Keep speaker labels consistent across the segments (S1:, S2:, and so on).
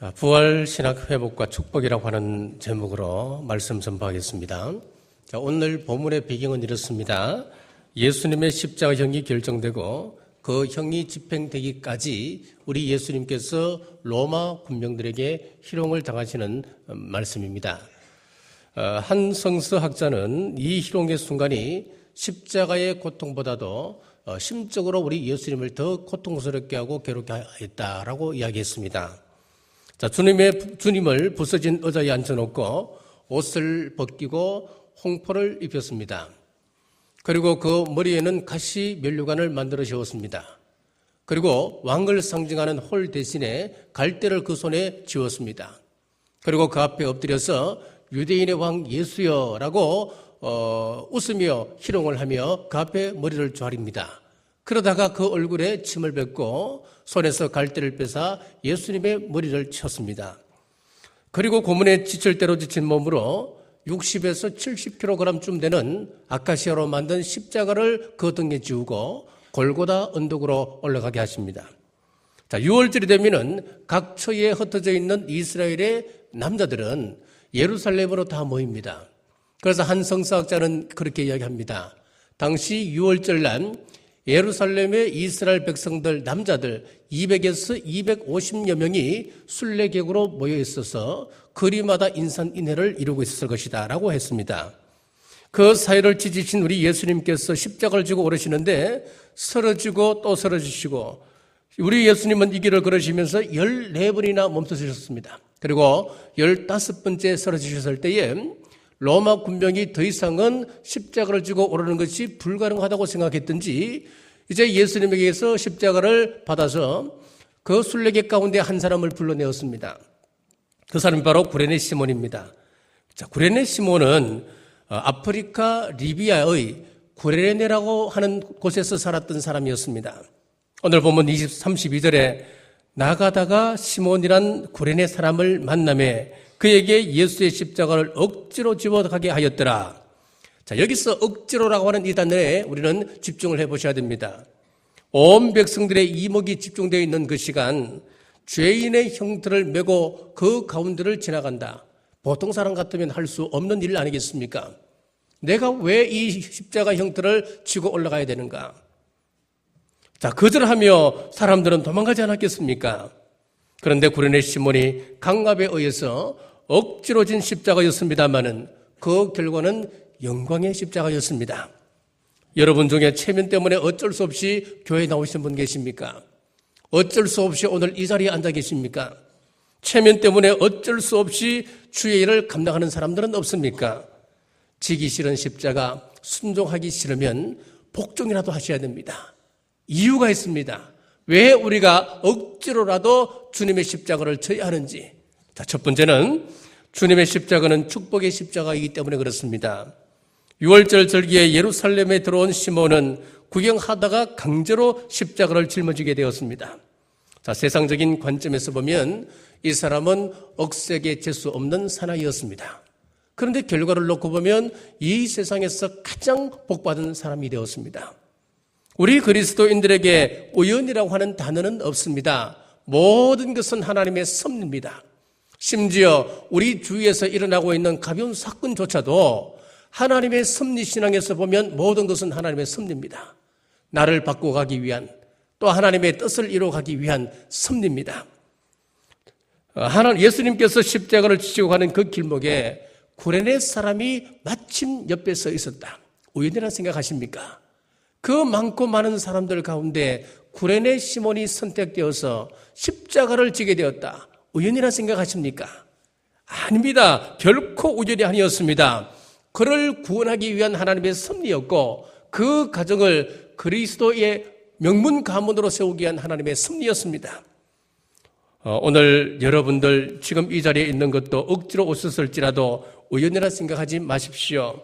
S1: 아, 부활 신학 회복과 축복이라고 하는 제목으로 말씀 전파하겠습니다. 자, 오늘 본문의 배경은 이렇습니다. 예수님의 십자가 형이 결정되고 그 형이 집행되기까지 우리 예수님께서 로마 군병들에게 희롱을 당하시는 말씀입니다. 어, 한 성서학자는 이 희롱의 순간이 십자가의 고통보다도 어, 심적으로 우리 예수님을 더 고통스럽게 하고 괴롭게 했다라고 이야기했습니다. 자, 주님의, 주님을 부서진 의자에 앉혀놓고 옷을 벗기고 홍포를 입혔습니다. 그리고 그 머리에는 가시 면류관을 만들어 씌웠습니다. 그리고 왕을 상징하는 홀 대신에 갈대를 그 손에 쥐었습니다. 그리고 그 앞에 엎드려서 유대인의 왕 예수여라고 어, 웃으며 희롱을 하며 그 앞에 머리를 좌립니다. 그러다가 그 얼굴에 침을 뱉고 손에서 갈대를 빼사 예수님의 머리를 쳤습니다. 그리고 고문에 지칠 대로 지친 몸으로 60에서 70kg쯤 되는 아카시아로 만든 십자가를 그 등에 지우고 골고다 언덕으로 올라가게 하십니다. 자, 6월절이 되면은 각 처에 흩어져 있는 이스라엘의 남자들은 예루살렘으로 다 모입니다. 그래서 한 성사학자는 그렇게 이야기합니다. 당시 6월절 날 예루살렘의 이스라엘 백성들 남자들 200에서 250여 명이 순례객으로 모여 있어서 거리마다 인산인해를 이루고 있었을 것이다라고 했습니다. 그 사이를 찢으신 우리 예수님께서 십자가를 지고 오르시는데 쓰러지고 또 쓰러지시고 우리 예수님은 이 길을 걸으시면서 14번이나 멈춰 주셨습니다. 그리고 15번째 쓰러지셨을 때에 로마 군병이 더 이상은 십자가를 지고 오르는 것이 불가능하다고 생각했든지 이제 예수님에게서 십자가를 받아서 그 순례객 가운데 한 사람을 불러내었습니다. 그 사람이 바로 구레네 시몬입니다. 자, 구레네 시몬은 어, 아프리카 리비아의 구레네라고 하는 곳에서 살았던 사람이었습니다. 오늘 보면 20, 32절에 나가다가 시몬이란 구레네 사람을 만남에 그에게 예수의 십자가를 억지로 집어가게 하였더라. 자, 여기서 억지로라고 하는 이 단어에 우리는 집중을 해 보셔야 됩니다. 온 백성들의 이목이 집중되어 있는 그 시간, 죄인의 형틀을 메고 그 가운데를 지나간다. 보통 사람 같으면 할 수 없는 일 아니겠습니까? 내가 왜 이 십자가 형틀을 치고 올라가야 되는가? 자, 거절하며 사람들은 도망가지 않았겠습니까? 그런데 구레네 시몬이 강압에 의해서 억지로 진 십자가였습니다마는 그 결과는 영광의 십자가였습니다. 여러분 중에 체면 때문에 어쩔 수 없이 교회에 나오신 분 계십니까? 어쩔 수 없이 오늘 이 자리에 앉아 계십니까? 체면 때문에 어쩔 수 없이 주의 일을 감당하는 사람들은 없습니까? 지기 싫은 십자가, 순종하기 싫으면 복종이라도 하셔야 됩니다. 이유가 있습니다. 왜 우리가 억지로라도 주님의 십자가를 져야 하는지. 자, 첫 번째는 주님의 십자가는 축복의 십자가이기 때문에 그렇습니다. 6월절 절기에 예루살렘에 들어온 시몬은 구경하다가 강제로 십자가를 짊어지게 되었습니다. 자, 세상적인 관점에서 보면 이 사람은 억세게 재수 없는 사나이였습니다. 그런데 결과를 놓고 보면 이 세상에서 가장 복받은 사람이 되었습니다. 우리 그리스도인들에게 우연이라고 하는 단어는 없습니다. 모든 것은 하나님의 섭리입니다. 심지어 우리 주위에서 일어나고 있는 가벼운 사건조차도 하나님의 섭리 신앙에서 보면 모든 것은 하나님의 섭리입니다. 나를 바꿔가기 위한 또 하나님의 뜻을 이루어가기 위한 섭리입니다. 어, 하나님 예수님께서 십자가를 지시고 가는 그 길목에 구레네 사람이 마침 옆에 서 있었다. 우연이라 생각하십니까? 그 많고 많은 사람들 가운데 구레네 시몬이 선택되어서 십자가를 지게 되었다. 우연이라 생각하십니까? 아닙니다. 결코 우연이 아니었습니다. 그를 구원하기 위한 하나님의 섭리였고 그 가정을 그리스도의 명문 가문으로 세우기 위한 하나님의 섭리였습니다. 어, 오늘 여러분들 지금 이 자리에 있는 것도 억지로 오셨을지라도 우연이라 생각하지 마십시오.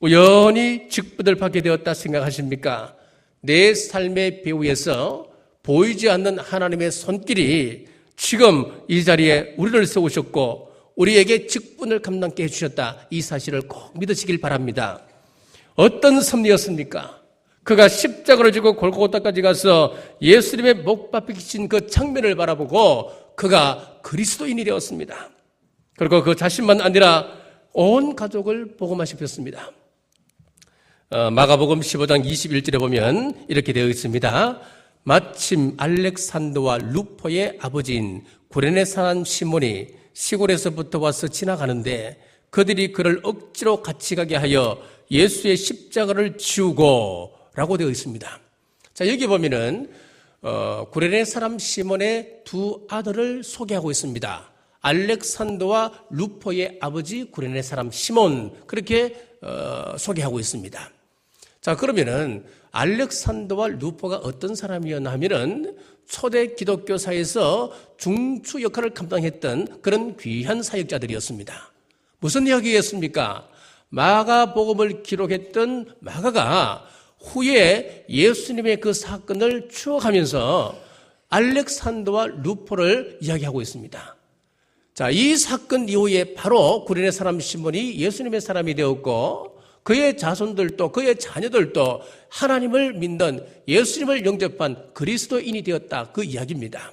S1: 우연히 직분을 받게 되었다 생각하십니까? 내 삶의 배후에서 보이지 않는 하나님의 손길이 지금 이 자리에 우리를 세우셨고 우리에게 직분을 감당케 해주셨다. 이 사실을 꼭 믿으시길 바랍니다. 어떤 섭리였습니까? 그가 십자가를 지고 골고다까지 가서 예수님의 목 박히신 그 장면을 바라보고 그가 그리스도인이 되었습니다. 그리고 그 자신만 아니라 온 가족을 복음화시켰습니다. 어, 마가복음 15장 21절에 보면 이렇게 되어 있습니다. 마침 알렉산더와 루포의 아버지인 구레네 사람 시몬이 시골에서부터 와서 지나가는데 그들이 그를 억지로 같이 가게 하여 예수의 십자가를 지우고 라고 되어 있습니다. 자, 여기 보면은 어, 구레네 사람 시몬의 두 아들을 소개하고 있습니다. 알렉산더와 루포의 아버지 구레네 사람 시몬 그렇게 어, 소개하고 있습니다. 자 그러면은 알렉산더와 루포가 어떤 사람이었나 하면은 초대 기독교사에서 중추 역할을 감당했던 그런 귀한 사역자들이었습니다. 무슨 이야기였습니까? 마가복음을 기록했던 마가가 후에 예수님의 그 사건을 추억하면서 알렉산더와 루포를 이야기하고 있습니다. 자, 이 사건 이후에 바로 구린의 사람 시몬이 예수님의 사람이 되었고 그의 자손들도 그의 자녀들도 하나님을 믿는 예수님을 영접한 그리스도인이 되었다. 그 이야기입니다.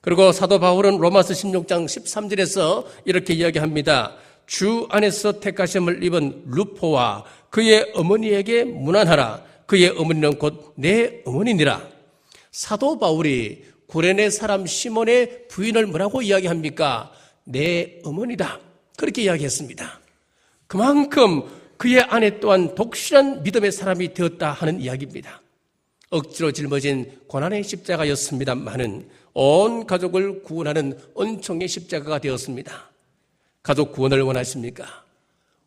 S1: 그리고 사도 바울은 로마서 16장 13절에서 이렇게 이야기합니다. 주 안에서 택하심을 입은 루포와 그의 어머니에게 문안하라. 그의 어머니는 곧 내 어머니니라. 사도 바울이 구레네 사람 시몬의 부인을 뭐라고 이야기합니까? 내 어머니다. 그렇게 이야기했습니다. 그만큼 그의 아내 또한 독실한 믿음의 사람이 되었다 하는 이야기입니다. 억지로 짊어진 고난의 십자가였습니다만은 온 가족을 구원하는 은총의 십자가가 되었습니다. 가족 구원을 원하십니까?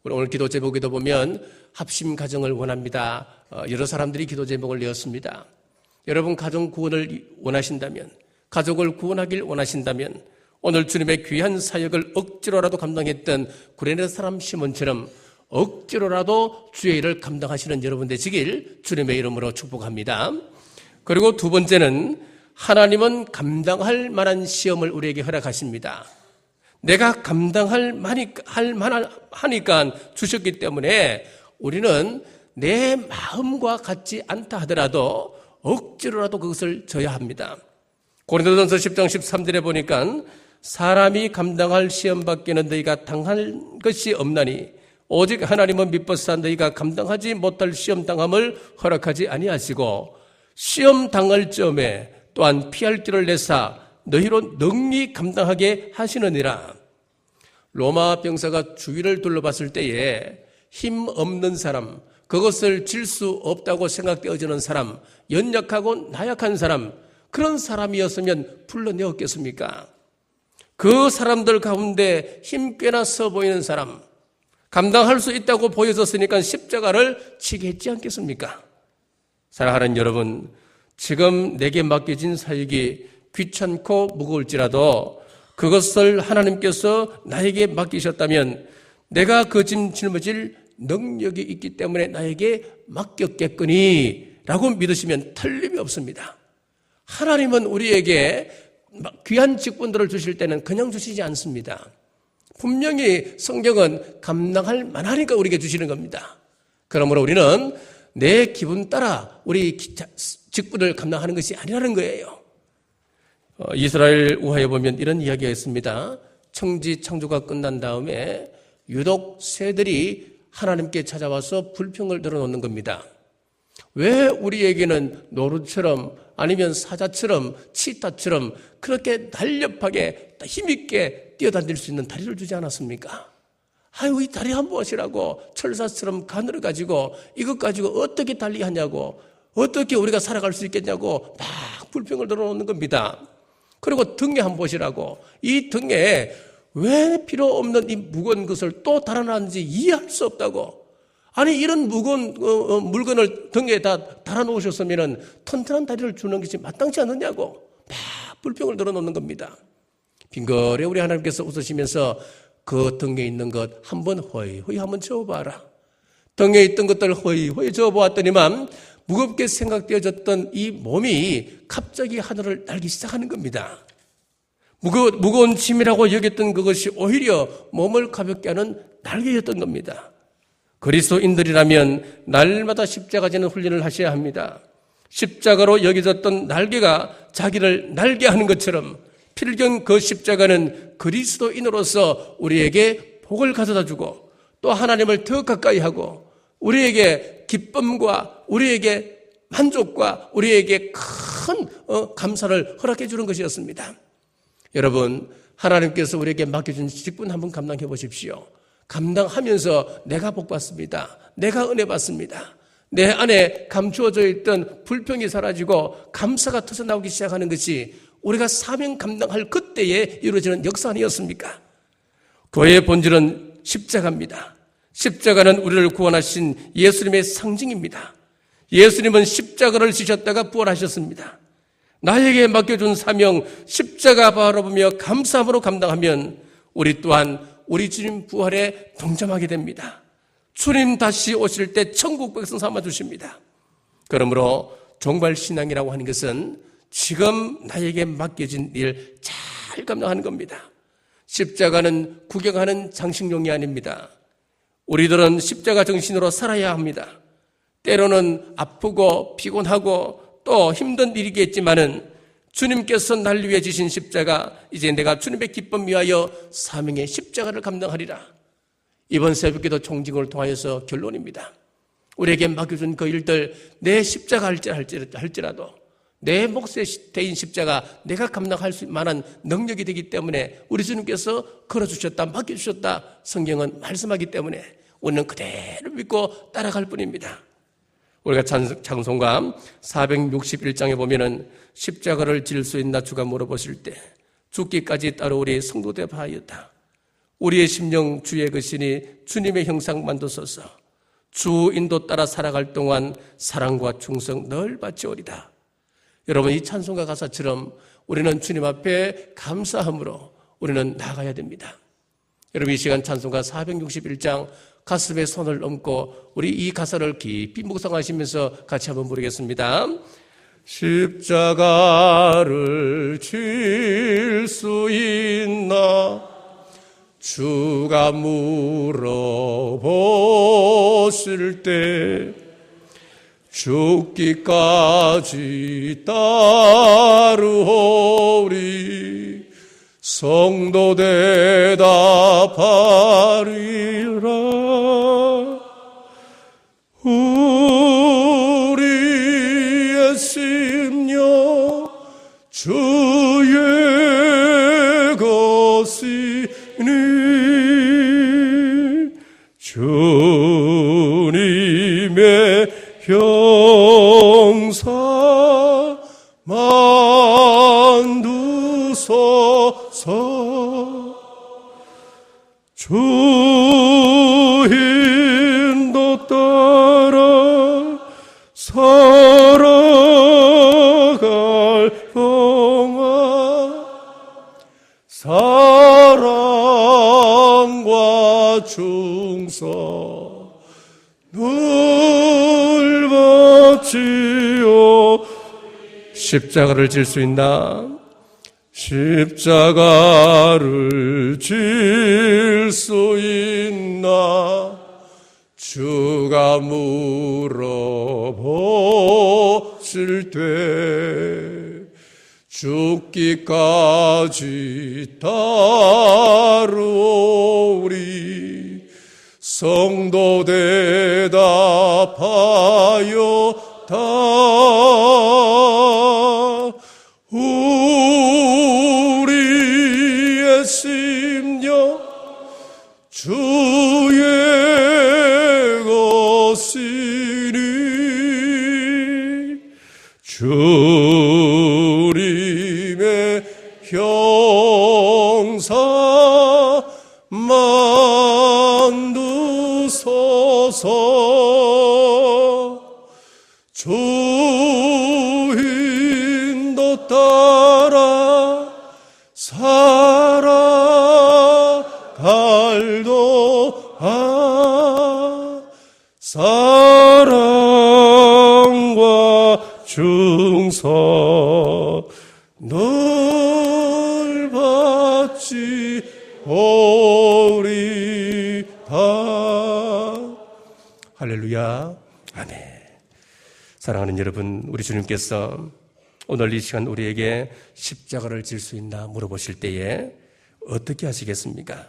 S1: 오늘 기도 제목에도 보면 합심 가정을 원합니다. 어, 여러 사람들이 기도 제목을 내었습니다. 여러분 가정 구원을 원하신다면, 가족을 구원하길 원하신다면, 오늘 주님의 귀한 사역을 억지로라도 감당했던 구레네 사람 시몬처럼 억지로라도 주의 일을 감당하시는 여러분 되시길 주님의 이름으로 축복합니다. 그리고 두 번째는 하나님은 감당할 만한 시험을 우리에게 허락하십니다. 내가 감당할 만이, 할 만하니까 주셨기 때문에 우리는 내 마음과 같지 않다 하더라도 억지로라도 그것을 져야 합니다. 고린도전서 10장 13절에 보니까 사람이 감당할 시험 밖에는 너희가 당할 것이 없나니 오직 하나님은 믿버사 너희가 감당하지 못할 시험 당함을 허락하지 아니하시고 시험 당할 점에 또한 피할 길을 내사 너희로 능히 감당하게 하시느니라. 로마 병사가 주위를 둘러봤을 때에 힘 없는 사람, 그것을 질 수 없다고 생각되어지는 사람, 연약하고 나약한 사람, 그런 사람이었으면 불러내었겠습니까? 그 사람들 가운데 힘 꽤나 서 보이는 사람, 감당할 수 있다고 보여졌으니까 십자가를 치게 했지 않겠습니까? 사랑하는 여러분, 지금 내게 맡겨진 사역이 귀찮고 무거울지라도 그것을 하나님께서 나에게 맡기셨다면 내가 그 짐 짊어질 능력이 있기 때문에 나에게 맡겼겠거니 라고 믿으시면 틀림이 없습니다. 하나님은 우리에게 귀한 직분들을 주실 때는 그냥 주시지 않습니다. 분명히 성경은 감당할 만하니까 우리에게 주시는 겁니다. 그러므로 우리는 내 기분 따라 우리 직분을 감당하는 것이 아니라는 거예요. 어, 이스라엘 우화에 보면 이런 이야기가 있습니다. 청지 창조가 끝난 다음에 유독 새들이 하나님께 찾아와서 불평을 들어놓는 겁니다. 왜 우리에게는 노루처럼 아니면 사자처럼 치타처럼 그렇게 날렵하게 힘있게 뛰어다닐 수 있는 다리를 주지 않았습니까? 아유, 이 다리 한 번이라고 철사처럼 가늘어 가지고 이것 가지고 어떻게 달리하냐고 어떻게 우리가 살아갈 수 있겠냐고 막 불평을 들어놓는 겁니다. 그리고 등에 한 번이라고 이 등에 왜 필요 없는 이 무거운 것을 또 달아놨는지 이해할 수 없다고. 아니 이런 무거운 어, 어, 물건을 등에 다 달아놓으셨으면 튼튼한 다리를 주는 것이 마땅치 않느냐고 막 불평을 들어놓는 겁니다. 빙거래 우리 하나님께서 웃으시면서 그 등에 있는 것 한번 허이 허이 한번 저어봐라. 등에 있던 것들 허이 허이 저어보았더니만 무겁게 생각되어졌던 이 몸이 갑자기 하늘을 날기 시작하는 겁니다. 무거, 무거운 짐이라고 여겼던 그것이 오히려 몸을 가볍게 하는 날개였던 겁니다. 그리스도인들이라면 날마다 십자가 지는 훈련을 하셔야 합니다. 십자가로 여겨졌던 날개가 자기를 날게 하는 것처럼 필경 그 십자가는 그리스도인으로서 우리에게 복을 가져다 주고 또 하나님을 더 가까이 하고 우리에게 기쁨과 우리에게 만족과 우리에게 큰 어, 감사를 허락해 주는 것이었습니다. 여러분, 하나님께서 우리에게 맡겨준 직분 한번 감당해 보십시오. 감당하면서 내가 복 받습니다. 내가 은혜 받습니다. 내 안에 감추어져 있던 불평이 사라지고 감사가 터져나오기 시작하는 것이 우리가 사명 감당할 그때에 이루어지는 역사 아니었습니까? 교회의 본질은 십자가입니다. 십자가는 우리를 구원하신 예수님의 상징입니다. 예수님은 십자가를 지셨다가 부활하셨습니다. 나에게 맡겨준 사명 십자가 바라보며 감사함으로 감당하면 우리 또한 우리 주님 부활에 동참하게 됩니다. 주님 다시 오실 때 천국 백성 삼아 주십니다. 그러므로 종발 신앙이라고 하는 것은 지금 나에게 맡겨진 일 잘 감당하는 겁니다. 십자가는 구경하는 장식용이 아닙니다. 우리들은 십자가 정신으로 살아야 합니다. 때로는 아프고 피곤하고 또 힘든 일이겠지만은 주님께서 날 위해 지신 십자가 이제 내가 주님의 기쁨 위하여 사명의 십자가를 감당하리라. 이번 새벽기도 총징을 통하여서 결론입니다. 우리에게 맡겨준 그 일들 내 십자가 할지라도 내 몫의 대인 십자가 내가 감당할 수 만한 능력이 되기 때문에 우리 주님께서 걸어주셨다 맡겨주셨다 성경은 말씀하기 때문에 우리는 그대로 믿고 따라갈 뿐입니다. 우리가 장송감 461장에 보면은 십자가를 질 수 있나 주가 물어보실 때 죽기까지 따로 우리 성도대 바하였다. 우리의 심령 주의 것이니 주님의 형상 만드소서. 주 인도 따라 살아갈 동안 사랑과 충성 늘 바치오리다. 여러분 이 찬송가 가사처럼 우리는 주님 앞에 감사함으로 우리는 나가야 됩니다. 여러분 이 시간 찬송가 461장 가슴에 손을 얹고 우리 이 가사를 깊이 묵상하시면서 같이 한번 부르겠습니다. 십자가를 질수 있나 주가 물어보실 때 죽기까지 따르오리 성도 대답하리라 것이니 주 바치오 십자가를 질 수 있나? 십자가를 질 수 있나? 주가 물어보실 때 죽기까지 따르오리 성도 대답하여 다 우리의 심 사랑과 충성 늘 받지 오리다. 할렐루야. 아멘. 사랑하는 여러분 우리 주님께서 오늘 이 시간 우리에게 십자가를 질 수 있나 물어보실 때에 어떻게 하시겠습니까?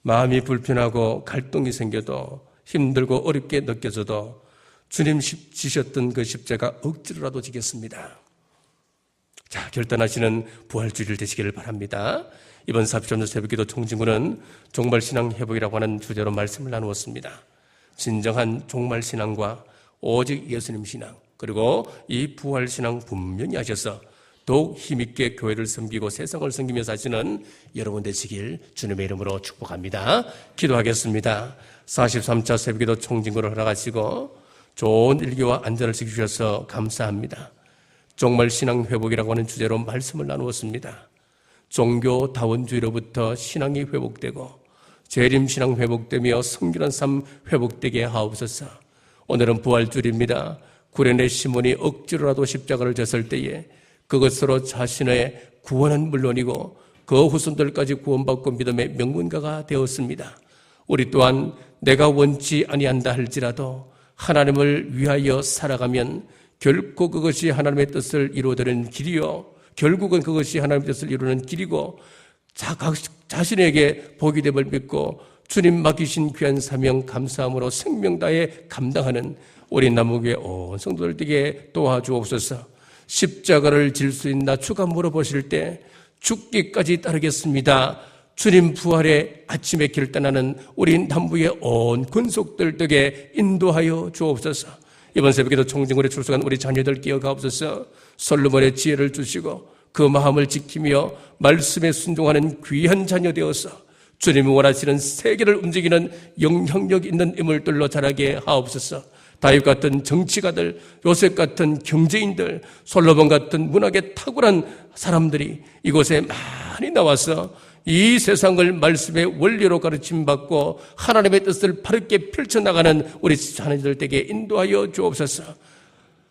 S1: 마음이 불편하고 갈등이 생겨도 힘들고 어렵게 느껴져도 주님 지셨던 그 십자가 억지로라도 지겠습니다. 자, 결단하시는 부활주일 되시기를 바랍니다. 이번 43년 새벽기도 총진구는 종말 신앙 회복이라고 하는 주제로 말씀을 나누었습니다. 진정한 종말 신앙과 오직 예수님 신앙, 그리고 이 부활 신앙 분명히 하셔서 더욱 힘있게 교회를 섬기고 세상을 섬기며 사시는 여러분 되시길 주님의 이름으로 축복합니다. 기도하겠습니다. 43차 새벽기도 총진구를 허락하시고 좋은 일기와 안전을 지키셔서 감사합니다. 정말 신앙 회복이라고 하는 주제로 말씀을 나누었습니다. 종교 다원주의로부터 신앙이 회복되고 재림 신앙 회복되며 성결한 삶 회복되게 하옵소서. 오늘은 부활주일입니다. 구련의 시몬이 억지로라도 십자가를 졌을 때에 그것으로 자신의 구원은 물론이고 그 후손들까지 구원받고 믿음의 명문가가 되었습니다. 우리 또한 내가 원치 아니한다 할지라도 하나님을 위하여 살아가면 결코 그것이 하나님의 뜻을 이루어되는 길이요. 결국은 그것이 하나님의 뜻을 이루는 길이고 자, 자신에게 복이 됨을 믿고 주님 맡기신 귀한 사명 감사함으로 생명 다해 감당하는 우리 남무교회 온 성도들에게 도와주옵소서. 십자가를 질 수 있나 추가 물어보실 때 죽기까지 따르겠습니다. 주님 부활의 아침에 길 떠나는 우리 남부의 온 근속들 덕에 인도하여 주옵소서. 이번 새벽에도 총징으로 출석한 우리 자녀들 기억하옵소서 솔로몬의 지혜를 주시고 그 마음을 지키며 말씀에 순종하는 귀한 자녀 되어서 주님이 원하시는 세계를 움직이는 영향력 있는 인물들로 자라게 하옵소서 다윗 같은 정치가들, 요셉 같은 경제인들, 솔로몬 같은 문학에 탁월한 사람들이 이곳에 많이 나와서 이 세상을 말씀의 원리로 가르침 받고 하나님의 뜻을 바르게 펼쳐나가는 우리 자녀들 에게 인도하여 주옵소서.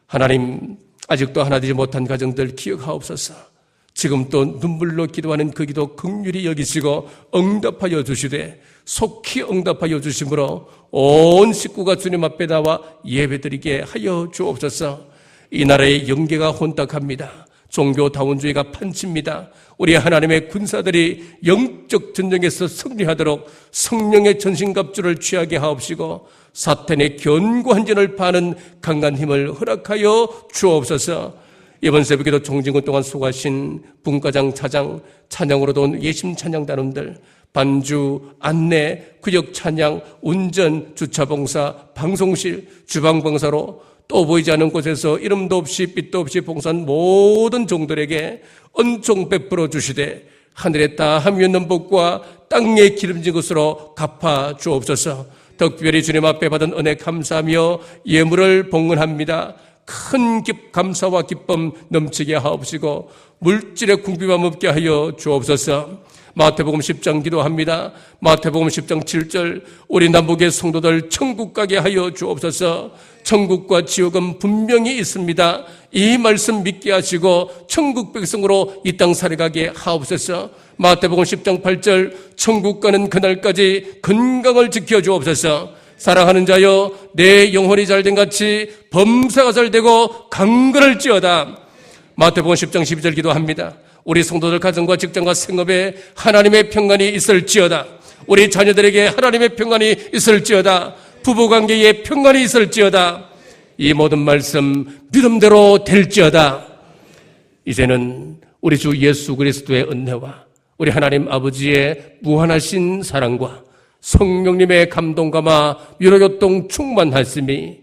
S1: 하나님, 아직도 하나 되지 못한 가정들 기억하옵소서. 지금 또 눈물로 기도하는 그 기도 극률이 여기시고 응답하여 주시되 속히 응답하여 주심으로 온 식구가 주님 앞에 나와 예배드리게 하여 주옵소서. 이 나라의 영계가 혼탁합니다. 종교다원주의가 판칩니다. 우리 하나님의 군사들이 영적 전쟁에서 승리하도록 성령의 전신갑주를 취하게 하옵시고 사탄의 견고한 전을 파는 강한 힘을 허락하여 주옵소서. 이번 새벽에도 종진군 동안 수고하신 분과장 차장 찬양으로도 온 예심 찬양단원들 반주, 안내, 구역 찬양, 운전, 주차봉사, 방송실, 주방봉사로 또 보이지 않는 곳에서 이름도 없이 빛도 없이 봉사한 모든 종들에게 은총 베풀어 주시되 하늘에 따함 있는 복과 땅에 기름진 것으로 갚아 주옵소서. 특별히 주님 앞에 받은 은혜 감사하며 예물을 봉헌합니다. 큰 기, 감사와 기쁨 넘치게 하옵시고 물질의 궁핍함 없게 하여 주옵소서. 마태복음 10장 기도합니다. 마태복음 10장 7절 우리 남북의 성도들 천국 가게 하여 주옵소서. 천국과 지옥은 분명히 있습니다. 이 말씀 믿게 하시고 천국 백성으로 이 땅 살아가게 하옵소서. 마태복음 10장 8절 천국 가는 그날까지 건강을 지켜 주옵소서. 사랑하는 자여 내 영혼이 잘된 같이 범사가 잘 되고 강건할지어다. 마태복음 10장 12절 기도합니다. 우리 성도들 가정과 직장과 생업에 하나님의 평안이 있을지어다. 우리 자녀들에게 하나님의 평안이 있을지어다. 부부 관계에 평안이 있을지어다. 이 모든 말씀 믿음대로 될지어다. 이제는 우리 주 예수 그리스도의 은혜와 우리 하나님 아버지의 무한하신 사랑과 성령님의 감동감화 위로교통 충만하심이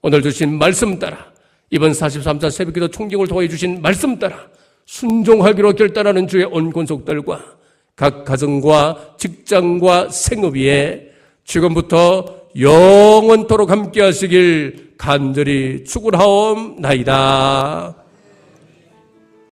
S1: 오늘 주신 말씀 따라 이번 43자 새벽기도 총경을 통해 주신 말씀 따라 순종하기로 결단하는 주의 온 권속들과 각 가정과 직장과 생업 위에 지금부터 영원토록 함께 하시길 간절히 축원하옵나이다.